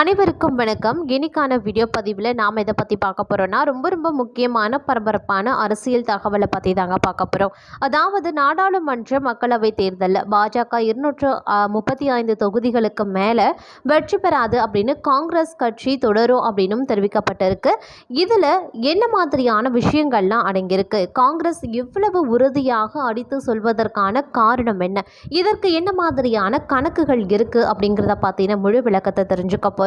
அனைவருக்கும் வணக்கம். இன்னைக்கான வீடியோ பதிவில் நாம் இதை பற்றி பார்க்க போகிறோன்னா ரொம்ப ரொம்ப முக்கியமான பரபரப்பான அரசியல் தகவலை பற்றி தாங்க பார்க்க போகிறோம் அதாவது நாடாளுமன்ற மக்களவை தேர்தலில் பாஜக இருநூற்று முப்பத்தி ஐந்து தொகுதிகளுக்கு மேலே வெற்றி பெறாது அப்படின்னு காங்கிரஸ் கட்சி தொடரும் அப்படின்னும் தெரிவிக்கப்பட்டிருக்கு. இதில் என்ன மாதிரியான விஷயங்கள்லாம் அடங்கியிருக்கு? காங்கிரஸ் இவ்வளவு உறுதியாக அடித்து சொல்வதற்கான காரணம் என்ன? இதற்கு என்ன மாதிரியான கணக்குகள் இருக்குது அப்படிங்கிறத பார்த்தீங்கன்னா முழு விளக்கத்தை தெரிஞ்சுக்க போகிறோம்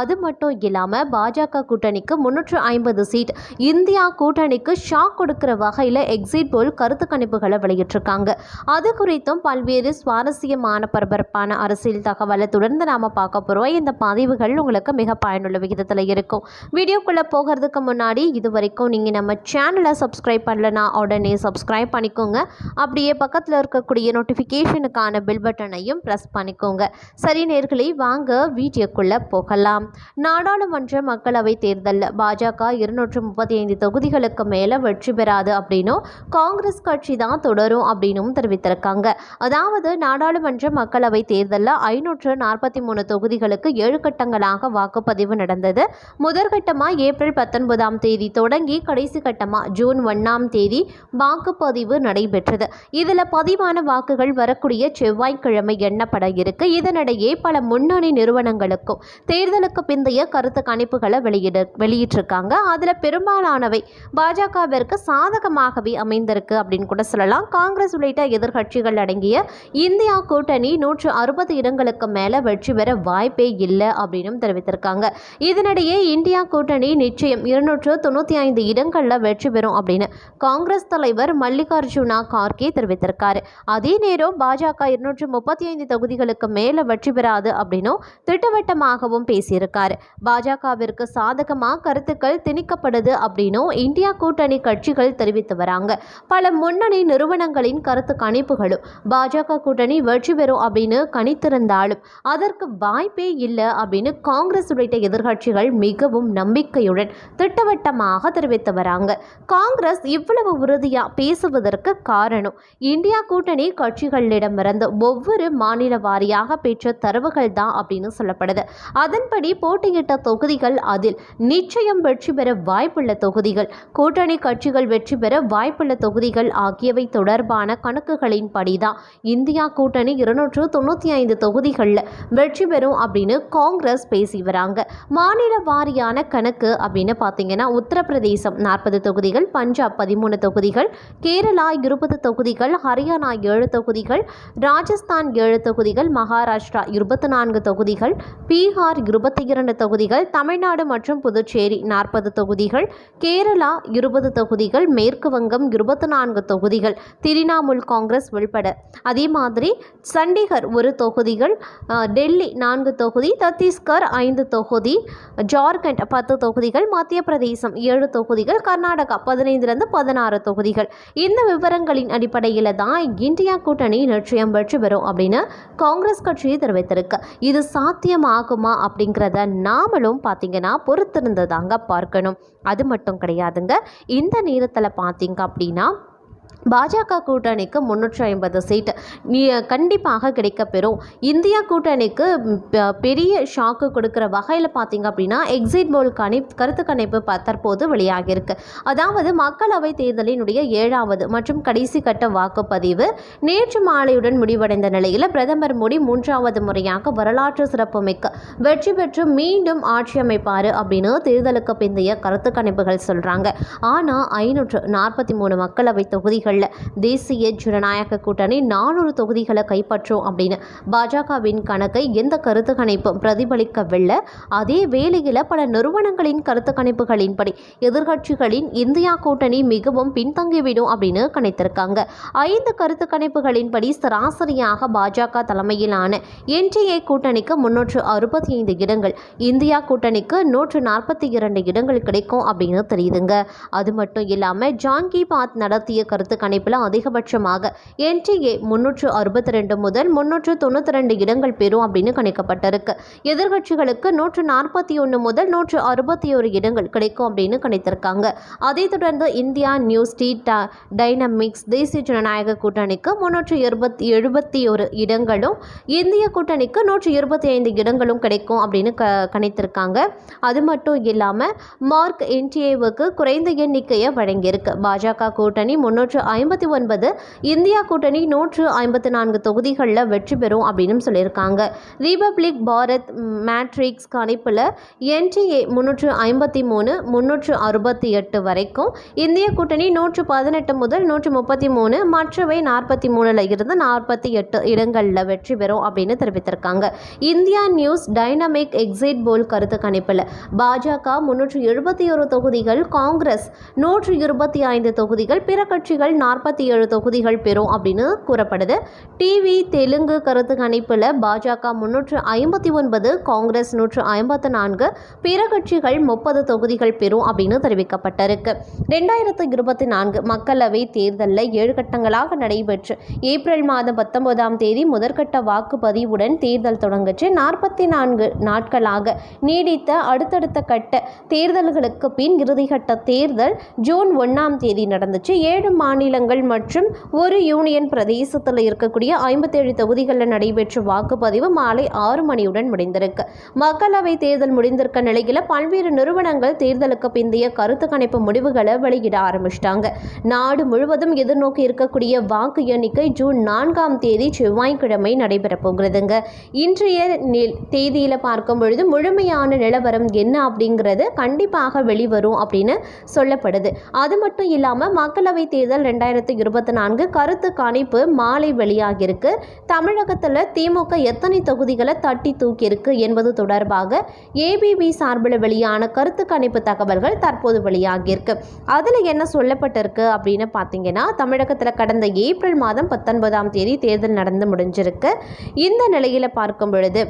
அது மட்டும் இல்லாமல் பாஜக கூட்டணிக்கு முன்னூற்று ஐம்பது சீட். இந்தியா கூட்டணிக்கு ஷாக் கொடுக்கிற வகையில் எக்ஸிட் போல் கருத்து கணிப்புகளை வெளியிட்டிருக்காங்க. அது குறித்தும் பல்வேறு சுவாரஸ்யமான பரபரப்பான அரசியல் தகவலை தொடர்ந்து நாம் பார்க்க போகிறோம் இந்த பதிவுகள் உங்களுக்கு மிக பயனுள்ள விகிதத்தில் இருக்கும். வீடியோக்குள்ளே போகிறதுக்கு முன்னாடி இது வரைக்கும் நீங்கள் நம்ம சேனலை சப்ஸ்கிரைப் பண்ணலனா உடனே சப்ஸ்கிரைப் பண்ணிக்கோங்க. அப்படியே பக்கத்தில் இருக்கக்கூடிய நோட்டிஃபிகேஷனுக்கான பில் பட்டனையும் ப்ரெஸ் பண்ணிக்கோங்க. சரி நேர்களை வாங்க வீடியோக்குள்ளே போகலாம். நாடாளுமன்ற மக்களவை தேர்தலில் பாஜக இருநூற்று முப்பத்தி ஐந்து தொகுதிகளுக்கு மேலே வெற்றி பெறாது அப்படின்னும் காங்கிரஸ் கட்சி தான் தொடரும் அப்படின்னும் தெரிவித்திருக்காங்க. அதாவது நாடாளுமன்ற மக்களவை தேர்தலில் ஐநூற்று நாற்பத்தி மூணு தொகுதிகளுக்கு ஏழு கட்டங்களாக வாக்குப்பதிவு நடந்தது. முதற்கட்டமாக ஏப்ரல் பத்தொன்பதாம் தேதி தொடங்கி கடைசி கட்டமாக ஜூன் ஒன்றாம் தேதி வாக்குப்பதிவு நடைபெற்றது. இதில் பதிவான வாக்குகள் வரக்கூடிய செவ்வாய்க்கிழமை எண்ணப்பட இருக்கு. இதனிடையே பல முன்னணி நிறுவனங்களுக்கும் தேர்தலுக்கு பிந்தைய கருத்து கணிப்புகளை வெளியிட வெளியிட்டிருக்காங்க. அதில் பெரும்பாலானவை பாஜகவிற்கு சாதகமாகவே அமைந்திருக்கு அப்படின்னு கூட சொல்லலாம். காங்கிரஸ் உள்ளிட்ட எதிர்க்கட்சிகள் அடங்கிய இந்தியா கூட்டணி நூற்று அறுபது இடங்களுக்கு மேலே வெற்றி பெற வாய்ப்பே இல்லை அப்படின்னும் தெரிவித்திருக்காங்க. இதனிடையே இந்தியா கூட்டணி நிச்சயம் இருநூற்று தொண்ணூற்றி ஐந்து இடங்களில் வெற்றி பெறும் அப்படின்னு காங்கிரஸ் தலைவர் மல்லிகார்ஜுனா கார்கே தெரிவித்திருக்காரு. அதே நேரம் பாஜக இருநூற்று முப்பத்தி ஐந்து தொகுதிகளுக்கு மேலே வெற்றி பெறாது அப்படின்னும் திட்டவட்டமாகவும் பேசியிருக்காரு. பாஜகவிற்கு சாதகமாக கருத்துக்கள் திணிக்கப்படுது அப்படின்னும் இந்தியா கூட்டணி கட்சிகள் தெரிவித்து வராங்க. பல முன்னணி நிறுவனங்களின் கருத்து கணிப்புகளும் பாஜக கூட்டணி வெற்றி பெறும் அப்படின்னு கணித்திருந்தாலும் அதற்கு வாய்ப்பே இல்லை அப்படின்னு காங்கிரஸ் உள்ளிட்ட எதிர்கட்சிகள் மிகவும் நம்பிக்கையுடன் திட்டவட்டமாக தெரிவித்து வராங்க. காங்கிரஸ் இவ்வளவு உறுதியாக பேசுவதற்கு காரணம் இந்தியா கூட்டணி கட்சிகளிடமிருந்து ஒவ்வொரு மாநில வாரியாக பெற்ற தரவுகள் தான் அப்படின்னு சொல்லப்படுது. அதன்படி போட்டியிட்ட தொகுதிகள் அதில் நிச்சயம் வெற்றி பெற வாய்ப்புள்ள தொகுதிகள் கூட்டணி கட்சிகள் வெற்றி பெற வாய்ப்புள்ள தொகுதிகள் ஆகியவை தொடர்பான கணக்குகளின் படிதான். இந்தியா கூட்டணி இருநூற்று தொண்ணூற்றி ஐந்து தொகுதிகளில் வெற்றி பெறும் அப்படின்னு காங்கிரஸ் பேசி வராங்க. மாநில வாரியான கணக்கு அப்படின்னு பார்த்தீங்கன்னா உத்தரப்பிரதேசம் நாற்பது தொகுதிகள் பஞ்சாப் பதிமூணு தொகுதிகள் கேரளா இருபது தொகுதிகள் ஹரியானா ஏழு தொகுதிகள் ராஜஸ்தான் ஏழு தொகுதிகள் மகாராஷ்டிரா இருபத்தி நான்கு தொகுதிகள் பீகார் இருபத்தி இரண்டு தொகுதிகள் தமிழ்நாடு மற்றும் புதுச்சேரி நாற்பது தொகுதிகள் கேரளா இருபது தொகுதிகள் மேற்கு வங்கம் இருபத்தி நான்கு தொகுதிகள் திரிணாமுல் காங்கிரஸ் உள்பட. அதே மாதிரி சண்டிகர் ஒரு தொகுதிகள் டெல்லி நான்கு தொகுதி சத்தீஸ்கர் ஐந்து தொகுதி ஜார்க்கண்ட் பத்து தொகுதிகள் மத்திய பிரதேசம் ஏழு தொகுதிகள் கர்நாடகா பதினைந்திலிருந்து பதினாறு தொகுதிகள். இந்த விவரங்களின் அடிப்படையில் தான் இந்தியா கூட்டணி நிச்சயம் வெற்றி பெறும் அப்படின்னு காங்கிரஸ் கட்சி தெரிவித்திருக்கு. இது சாத்தியமாகுமா அப்படிங்கிறத நாமளும் பார்த்தீங்கன்னா பொறுத்திருந்து தாங்க பார்க்கணும். அது மட்டும் கிடையாதுங்க. இந்த நேரத்தில் பார்த்தீங்க அப்படின்னா பாஜக கூட்டணிக்கு முன்னூற்றி ஐம்பது சீட் நீ கண்டிப்பாக கிடைக்கப்பெறும். இந்தியா கூட்டணிக்கு பெரிய ஷாக்கு கொடுக்குற வகையில் பார்த்தீங்க அப்படின்னா எக்ஸிட் போல் கணி கருத்து கணிப்பு ப- தற்போது வெளியாகியிருக்கு. அதாவது மக்களவை தேர்தலினுடைய ஏழாவது மற்றும் கடைசி கட்ட வாக்குப்பதிவு நேற்று மாலையுடன் முடிவடைந்த நிலையில் பிரதமர் மோடி மூன்றாவது முறையாக வரலாற்று சிறப்புமிக்க வெற்றி பெற்று மீண்டும் ஆட்சி அமைப்பார் அப்படின்னு தேர்தலுக்கு பிந்தைய கருத்து கணிப்புகள் சொல்கிறாங்க ஆனால் ஐநூற்று நாற்பத்தி மூணு மக்களவை தொகுதிகள் தொகுதிகளில் தேசிய ஜனநாயக கூட்டணி நானூறு தொகுதிகளை கைப்பற்றும் அப்படின்னு பாஜகவின் கணக்கை எந்த கருத்து கணிப்பும் பிரதிபலிக்கவில்லை. அதே வேளையில் பல நிறுவனங்களின் கருத்து கணிப்புகளின்படி எதிர்க்கட்சிகளின் இந்தியா கூட்டணி மிகவும் பின்தங்கிவிடும் அப்படின்னு கணித்திருக்காங்க. ஐந்து கருத்து கணிப்புகளின்படி சராசரியாக பாஜக தலைமையிலான என்டிஏ கூட்டணிக்கு முன்னூற்று அறுபத்தி ஐந்து இடங்கள் இந்தியா கூட்டணிக்கு நூற்று நாற்பத்தி இரண்டு இடங்கள் கிடைக்கும் அப்படின்னு தெரியுதுங்க. அது மட்டும் இல்லாமல் ஜாங்கி பாத் நடத்திய கருத்து கருத்து கணிப்பில் அதிகபட்சமாக என்டிஏ முன்னூற்று அறுபத்தி ரெண்டு முதல் முன்னூற்று தொண்ணூற்றி ரெண்டு இடங்கள் பெறும் அப்படின்னு கணிக்கப்பட்டிருக்கு. எதிர்க்கட்சிகளுக்கு நூற்று நாற்பத்தி ஒன்று முதல் நூற்று அறுபத்தி ஒரு இடங்கள் கிடைக்கும் அப்படின்னு கணித்திருக்காங்க. அதைத் தொடர்ந்து இந்தியா நியூஸ் டி டைனமிக்ஸ் தேசிய ஜனநாயக கூட்டணிக்கு முன்னூற்று இருபத்தி எழுபத்தி ஒரு இடங்களும் இந்திய கூட்டணிக்கு நூற்று இருபத்தி ஐந்து இடங்களும் கிடைக்கும் அப்படின்னு க கணித்திருக்காங்க. அது மட்டும் இல்லாமல் மார்க் என்டிஏவுக்கு குறைந்த எண்ணிக்கையை வழங்கியிருக்கு. பாஜக கூட்டணி முன்னூற்று ஐம்பத்தி ஒன்பது இந்தியா கூட்டணி நூற்று ஐம்பத்தி நான்கு தொகுதிகளில் வெற்றி பெறும் அப்படின்னு சொல்லியிருக்காங்க. ரிபப்ளிக் பாரத் மேட்ரிக்ஸ் கணிப்பில் என்டிஏ முன்னூற்று ஐம்பத்தி மூணு முன்னூற்று அறுபத்தி எட்டு வரைக்கும் இந்திய கூட்டணி நூற்று பதினெட்டு முதல் நூற்று முப்பத்தி மூணு மற்றவை நாற்பத்தி மூணில் இருந்து நாற்பத்தி எட்டு இடங்களில் வெற்றி பெறும் அப்படின்னு தெரிவித்திருக்காங்க. India News Dynamic exit poll கருத்து கணிப்பில். பாஜக முன்னூற்று எழுபத்தி ஒரு தொகுதிகள் காங்கிரஸ் நூற்று இருபத்தி ஐந்து தொகுதிகள் பிற கட்சிகள் நாற்பத்தி ஏழு தொகுதிகள் பெறும் அப்படின்னு கூறப்படுது. டிவி தெலுங்கு கருத்து கணிப்பில் பாஜக முன்னூற்று ஐம்பத்தி ஒன்பது காங்கிரஸ் நூற்று ஐம்பத்து நான்கு பிற கட்சிகள் முப்பது தொகுதிகள் பெறும் அப்படின்னு தெரிவிக்கப்பட்டிருக்கு. ரெண்டாயிரத்து இருபத்தி நான்கு மக்களவை தேர்தலில் ஏழு கட்டங்களாக நடைபெற்று ஏப்ரல் மாதம் பத்தொன்பதாம் தேதி முதற்கட்ட வாக்குப்பதிவுடன் தேர்தல் தொடங்குச்சு. நாற்பத்தி நான்கு நாட்களாக நீடித்த அடுத்தடுத்த கட்ட தேர்தல்களுக்கு பின் இறுதிக்கட்ட தேர்தல் ஜூன் ஒன்றாம் தேதி நடந்துச்சு. ஏழு மாநில மாநிலங்கள் மற்றும் ஒரு யூனியன் பிரதேசத்தில் இருக்கக்கூடிய ஐம்பத்தேழு தொகுதிகளில் நடைபெற்ற வாக்குப்பதிவு மாலை ஆறு மணியுடன் முடிந்திருக்கு. மக்களவை தேர்தல் முடிந்திருக்க நிலையில் பல்வேறு நிறுவனங்கள் தேர்தலுக்கு பிந்தைய கருத்து கணிப்பு முடிவுகளை வெளியிட ஆரம்பிச்சிட்டாங்க. நாடு முழுவதும் எதிர்நோக்கி இருக்கக்கூடிய வாக்கு எண்ணிக்கை ஜூன் நான்காம் தேதி செவ்வாய்க்கிழமை நடைபெறப் போகிறதுங்க. இன்றைய தேதியில் தேதியில பார்க்கும் பொழுது முழுமையான நிலவரம் என்ன அப்படிங்கிறது கண்டிப்பாக வெளிவரும் அப்படின்னு சொல்லப்படுது. அது மட்டும் இல்லாமல் மக்களவை தேர்தல் ரெண்டாயிரத்தி இருபத்தி நான்கு கருத்து கணிப்பு மாலை வெளியாகியிருக்கு. தமிழகத்தில் திமுக எத்தனை தொகுதிகளை தட்டி தூக்கியிருக்கு என்பது தொடர்பாக ஏபிபி சார்பில் வெளியான கருத்து கணிப்பு தகவல்கள் தற்போது வெளியாகியிருக்கு. அதில் என்ன சொல்லப்பட்டிருக்கு அப்படின்னு பார்த்தீங்கன்னா தமிழகத்தில் கடந்த ஏப்ரல் மாதம் பத்தொன்பதாம் தேதி தேர்தல் நடந்து முடிஞ்சிருக்கு. இந்த நிலையில் பார்க்கும் பொழுது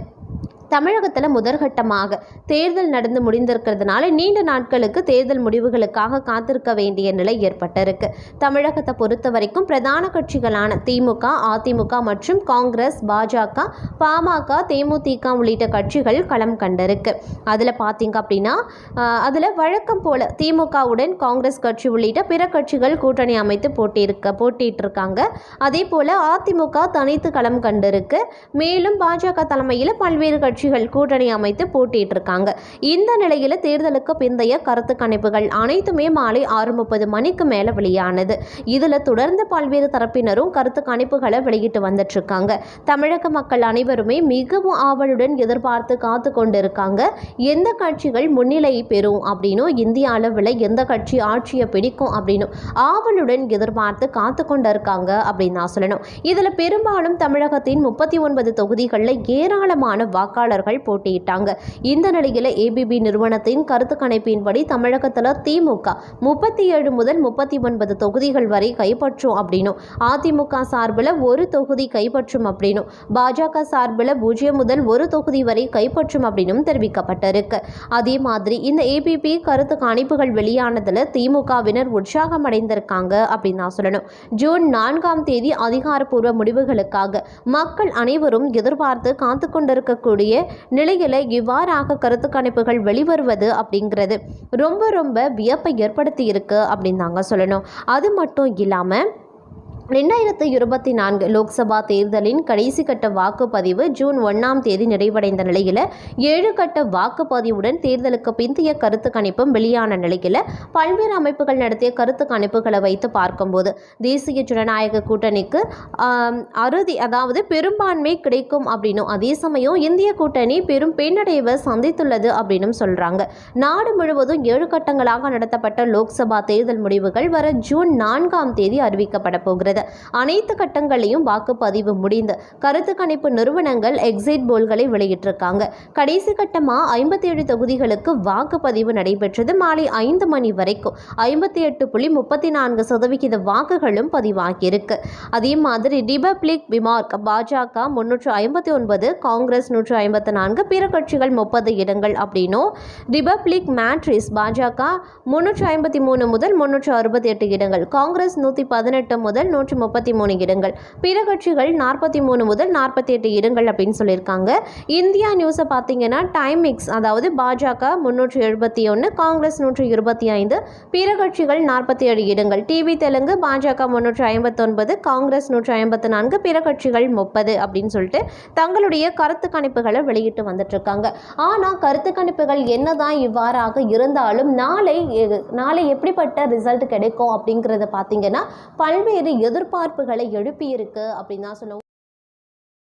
தமிழகத்தில் முதற்கட்டமாக தேர்தல் நடந்து முடிந்திருக்கிறதுனால நீண்ட நாட்களுக்கு தேர்தல் முடிவுகளுக்காக காத்திருக்க வேண்டிய நிலை ஏற்பட்டிருக்கு. தமிழகத்தை பொறுத்த வரைக்கும் பிரதான கட்சிகளான திமுக அதிமுக மற்றும் காங்கிரஸ் பாஜக பாமக தேமுதிக உள்ளிட்ட கட்சிகள் களம் கண்டிருக்கு. அதில் பார்த்தீங்க அப்படின்னா அதில் வழக்கம் போல திமுகவுடன் காங்கிரஸ் கட்சி உள்ளிட்ட பிற கட்சிகள் கூட்டணி அமைத்து போட்டியிருக்க போட்டிட்டு இருக்காங்க அதே போல் அதிமுக தனித்து களம் கண்டிருக்கு. மேலும் பாஜக தலைமையில் பல்வேறு கட்சிகள் கூட்டணி அமைத்து போட்டிட்டு இருக்காங்க இந்த நிலையில் தேர்தலுக்கு பிந்தைய கருத்து கணிப்புகள் அனைத்துமே மாலை ஆறு முப்பது மணிக்கு மேலே வெளியானது. இதில் தொடர்ந்து பல்வேறு தரப்பினரும் கருத்து கணிப்புகளை வெளியிட்டு வந்துட்டு இருக்காங்க தமிழக மக்கள் அனைவருமே மிகவும் ஆவலுடன் எதிர்பார்த்து காத்து கொண்டிருக்காங்க. எந்த கட்சிகள் முன்னிலை பெறும் அப்படின்னும் இந்திய அளவில் எந்த கட்சி ஆட்சியை பிடிக்கும் அப்படின்னும் ஆவலுடன் எதிர்பார்த்து காத்து கொண்டிருக்காங்க அப்படின்னு நான் சொல்லணும். இதில் பெரும்பாலும் தமிழகத்தின் முப்பத்தி ஒன்பது தொகுதிகளில் ஏராளமான வேட்பாளர்கள் போட்டியிட்டாங்க. இந்த நிலையில் ஏபிபி நிறுவனத்தின் கருத்து கணிப்பின்படி தமிழகத்தில் திமுக முப்பத்தி ஏழு முதல் முப்பத்தி ஒன்பது தொகுதிகள் வரை கைப்பற்றும் அப்படின்னும். அதிமுக சார்பில் ஒரு தொகுதி கைப்பற்றும் அப்படின்னும். பாஜக சார்பில் பூஜ்ஜியம் முதல் ஒரு தொகுதி வரை கைப்பற்றும் அப்படின்னும் தெரிவிக்கப்பட்டிருக்கு. அதே மாதிரி இந்த ஏபிபி கருத்து கணிப்புகள் வெளியானதில் திமுகவினர் உற்சாகம் அடைந்திருக்காங்க அப்படின்னு நான் சொல்லணும். ஜூன் நான்காம் தேதி அதிகாரப்பூர்வ முடிவுகளுக்காக மக்கள் அனைவரும் எதிர்பார்த்து காத்து கொண்டிருக்கக்கூடிய நிலையில் இவ்வாறாக கருத்து கணிப்புகள் வெளிவருவது அப்படிங்கிறது ரொம்ப ரொம்ப வியப்பை ஏற்படுத்தி இருக்கு அப்படின்னு தாங்க சொல்லணும். அது மட்டும் இல்லாமல் ரெண்டாயிரத்து இருபத்தி நான்கு லோக்சபா தேர்தலின் கடைசி கட்ட வாக்குப்பதிவு ஜூன் ஒன்றாம் தேதி நிறைவடைந்த நிலையில் ஏழு கட்ட வாக்குப்பதிவுடன் தேர்தலுக்கு பிந்தைய கருத்து கணிப்பும் வெளியான நிலையில் பல்வேறு அமைப்புகள் நடத்திய கருத்து கணிப்புகளை வைத்து பார்க்கும்போது தேசிய ஜனநாயக கூட்டணிக்கு அறுதி அதாவது பெரும்பான்மை கிடைக்கும் அப்படின்னும் அதே சமயம் இந்திய கூட்டணி பெரும் பின்னடைவை சந்தித்துள்ளது அப்படின்னும் சொல்கிறாங்க நாடு முழுவதும் ஏழு கட்டங்களாக நடத்தப்பட்ட லோக்சபா தேர்தல் முடிவுகள் வர ஜூன் நான்காம் தேதி அறிவிக்கப்பட போகிறது. வெளியிட்டுள்ளது அனைத்து கட்டங்களையும் வாக்குப்பதிவு முடிந்து கருத்து கணிப்பு நிறுவனங்கள் எக்ஸிட் போல்களை வெளியிட்டிருக்காங்க. கடைசி கட்டமாக ஐம்பத்தி ஏழு தொகுதிகளுக்கு வாக்குப்பதிவு நடைபெற்றது. மாலை ஐந்து மணி வரைக்கும் ஐம்பத்தி எட்டு புள்ளி முப்பத்தி நான்கு சதவிகித வாக்குகளும் பதிவாகியிருக்கு. அதே மாதிரி ரிபப்ளிக் விமார்க் பாஜக முன்னூற்று ஐம்பத்தி ஒன்பது காங்கிரஸ் நூற்று ஐம்பத்தி நான்கு பிற கட்சிகள் முப்பது இடங்கள் அப்படின்னும் ரிபப்ளிக் மேட்ரிஸ் பாஜக முன்னூற்று ஐம்பத்தி மூணு முதல் முன்னூற்று அறுபத்தி எட்டு இடங்கள் காங்கிரஸ் நூற்றி பதினெட்டு முதல் நூற்றி முப்பத்தி மூணு இடங்கள். பிற கட்சிகள் நாற்பத்தி மூணு முதல் நாற்பத்தி எட்டு இடங்கள் அப்படின்னு சொல்லியிருக்காங்க. இந்தியா நியூஸை பார்த்தீங்கன்னா டைமிக்ஸ் அதாவது பாஜக முன்னூற்றி எழுபத்தி ஒன்று காங்கிரஸ் நூற்றி இருபத்தி ஐந்து பிற கட்சிகள் நாற்பத்தி ஏழு இடங்கள். டிவி தெலுங்கு பாஜக முன்னூற்றி ஐம்பத்தொன்பது காங்கிரஸ் நூற்றி ஐம்பத்தி நான்கு பிற கட்சிகள் முப்பது அப்படின்னு சொல்லிட்டு தங்களுடைய கருத்து கணிப்புகளை வெளியிட்டு வந்துட்டு இருக்காங்க ஆனால் கருத்து கணிப்புகள் என்னதான் இவ்வாறாக இருந்தாலும் நாளை நாளை எப்படிப்பட்ட ரிசல்ட் கிடைக்கும் அப்படிங்கிறத பார்த்தீங்கன்னா பல்வேறு எதிர்பார்ப்புகளை எழுப்பியிருக்கு அப்படின்னு தான் சொல்லுவோம்